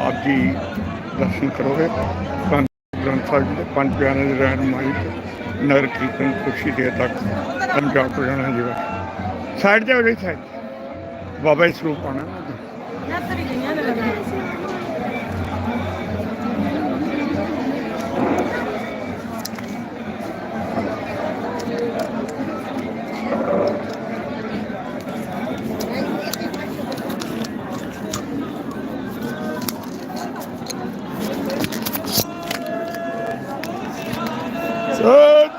ਆਪ ਜੀ ਦਰਸ਼ਨ ਕਰੋਗੇ। ਪੰਜ ਗ੍ਰੰਥ ਸਾਹਿਬ ਜੀ ਦੇ ਪੰਜ ਪਿਆਰਿਆਂ ਦੀ ਰਹਿਨਮਾਈ ਤੇ ਨਗਰ ਕੀਰਤਨ ਖੁਸ਼ੀ ਦੇ ਤੱਕ ਪੰਜਾਬ ਤੋਂ ਜਾਣਾ ਜੀ। ਸਾਈਡ ਤੇ ਹੋ ਗਈ ਸਾਈਡ ਬਾਬਾ ਜੀ ਸਰੂਪ ਆਣਾ Sen!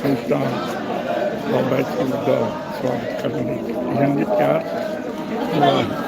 Sultan Robert Udo from Catholic. Isn't?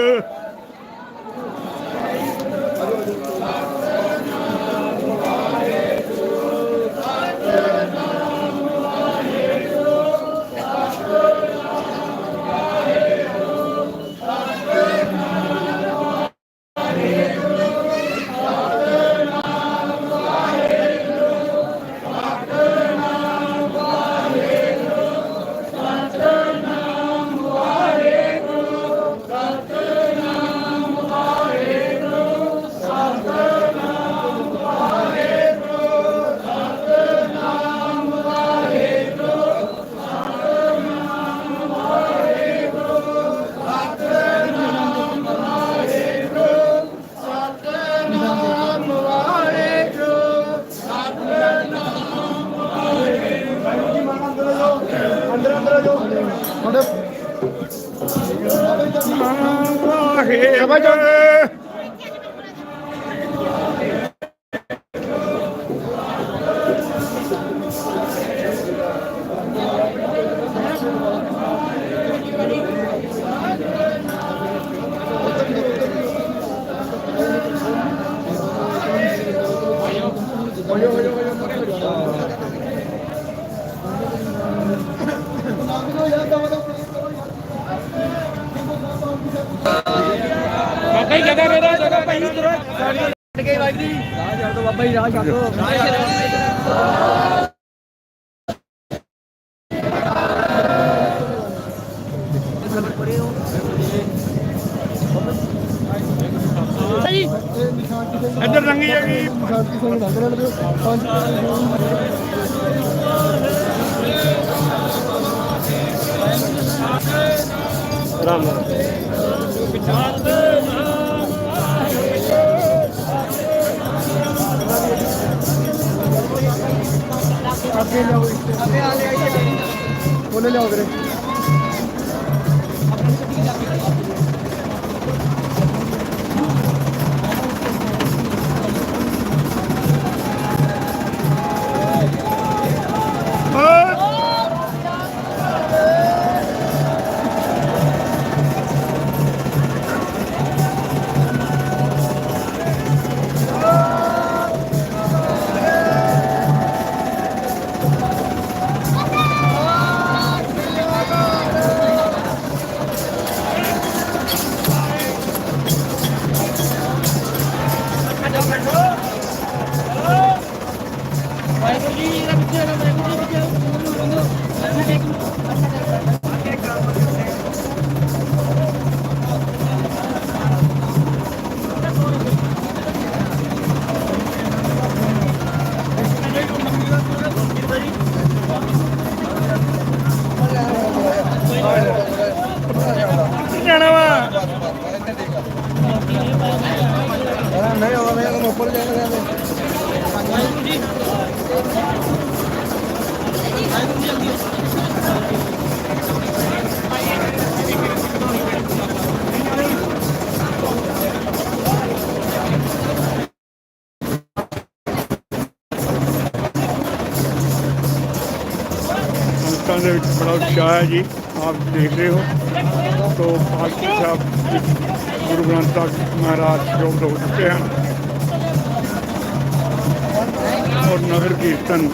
প্রয়োজন Oye, oye. ਇੱਧਰ ਰੰਗੀ ਹੈਗੀ ਸ਼ਾਂਤੀ ਸਿੰਘ ਲੰਘ ਰਹੇ ਨੇ ਪੰਜ ਅੱਗੇ ਲਿਆਓ ਅੱਗੇ ਆ ਲੈ ਆਈਏ ਬੋਲੇ ਲਿਆਓ ਵੀਰੇ। ਵਾਹਿਗੁਰੂ ਦੇ ਵਿੱਚ ਬੜਾ ਉਤਸ਼ਾਹ ਹੈ ਜੀ ਆਪ ਦੇਖ ਰਹੇ ਹੋ ਤੋਂ ਪਾਲਕੀ ਸਾਹਿਬ ਗੁਰੂ ਗ੍ਰੰਥ ਸਾਹਿਬ ਮਹਾਰਾਜ ਸ਼ੋਭ ਹੋ ਚੁੱਕੇ ਹਨ ਔਰ ਨਗਰ ਕੀਰਤਨ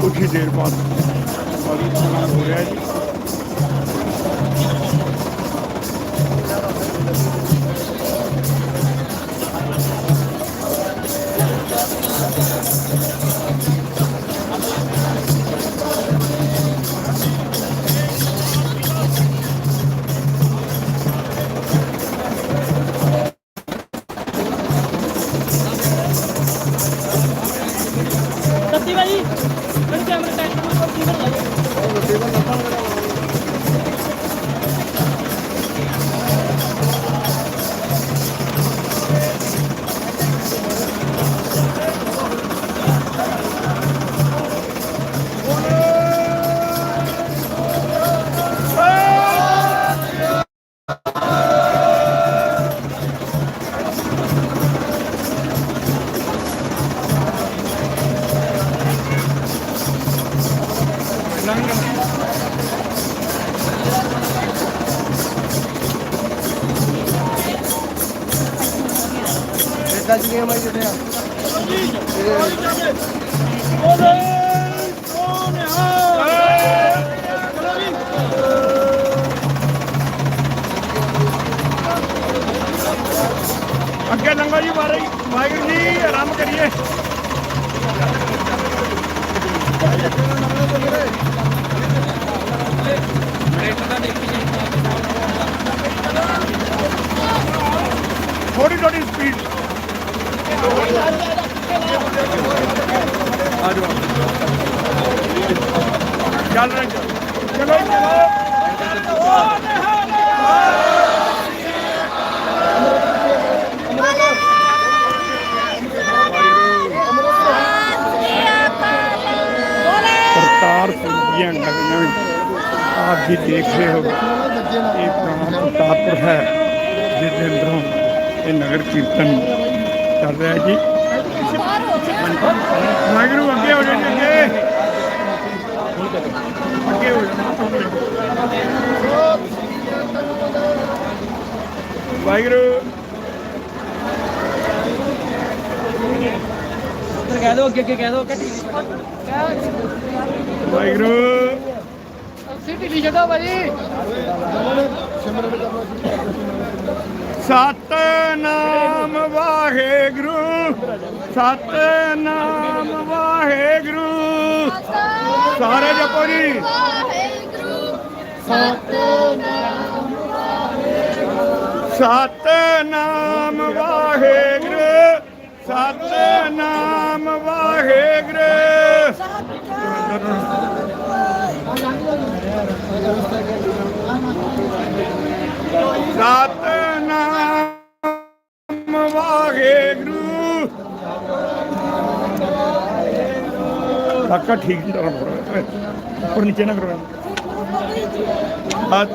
ਕੁਛ ਹੀ ਦੇਰ ਬਾਅਦ Paulista Campo Grande. ਅੱਗੇ ਲੰਗੋ ਜੀ ਮਾਰੇ ਵਾਹਿਗੁਰੂ ਜੀ ਆਰਾਮ ਕਰੀਏ ਥੋੜੀ ਥੋੜੀ ਸਪੀਡ चल रहे चलो करतार पूजियाँ आप भी देख रहे हो एक गाँव करतारपुर है। जिस दिन ये नगर कीर्तन। ਚੱਲ ਰਿਹਾ ਜੀ। ਵਾਹਿਗੁਰੂ ਅੱਗੇ ਹੋ ਜਾਓ ਜੀ ਅੱਗੇ। ਅੱਗੇ ਹੋ ਜਾਓ ਵਾਹਿਗੁਰੂ। ਕਹਿ ਦੋ ਅੱਗੇ ਅੱਗੇ ਕਹਿ ਦੋ ਵਾਹਿਗੁਰੂ। ਸਿੱਧੀ ਜਗ੍ਹਾ ਭਾਜੀ ਸਤਨਾਮ ਵਾਹਿਗੁਰੂ ਸਤਨਾਮ ਵਾਹਿਗੁਰੂ। ਸਾਰੇ ਜਪੋ ਜੀ। ਸਤਨਾਮ ਵਾਹਿਗੁਰੂ ਸਤਨਾਮ ਵਾਹਿਗੁਰੂ। ਸਤਨਾਮ ਕਾਕਾ ਠੀਕ ਨਹੀਂ ਤਰ੍ਹਾਂ ਬੋਲ ਰਿਹਾ ਉੱਪਰ ਨੀਚੇ ਨਾ ਕਰੋ। ਹੱਥ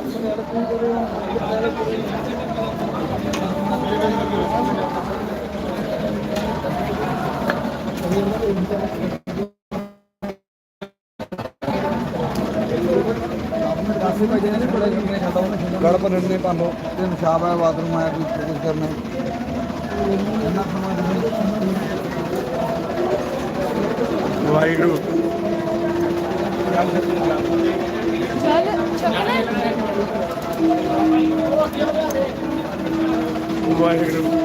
ਗੜ ਭਰਨ ਨੇ ਪਾਲੋ ਤੇ ਨਿਸ਼ਾਬ ਹੈ, ਬਾਥਰੂਮ ਆਇਆ, ਕੋਈ ਕੁਝ ਕਰਨਾ। ਵਾਹਿਗੁਰੂ ਚੱਲ ਚੱਕਣਾ ਵਾਹਿਗੁਰੂ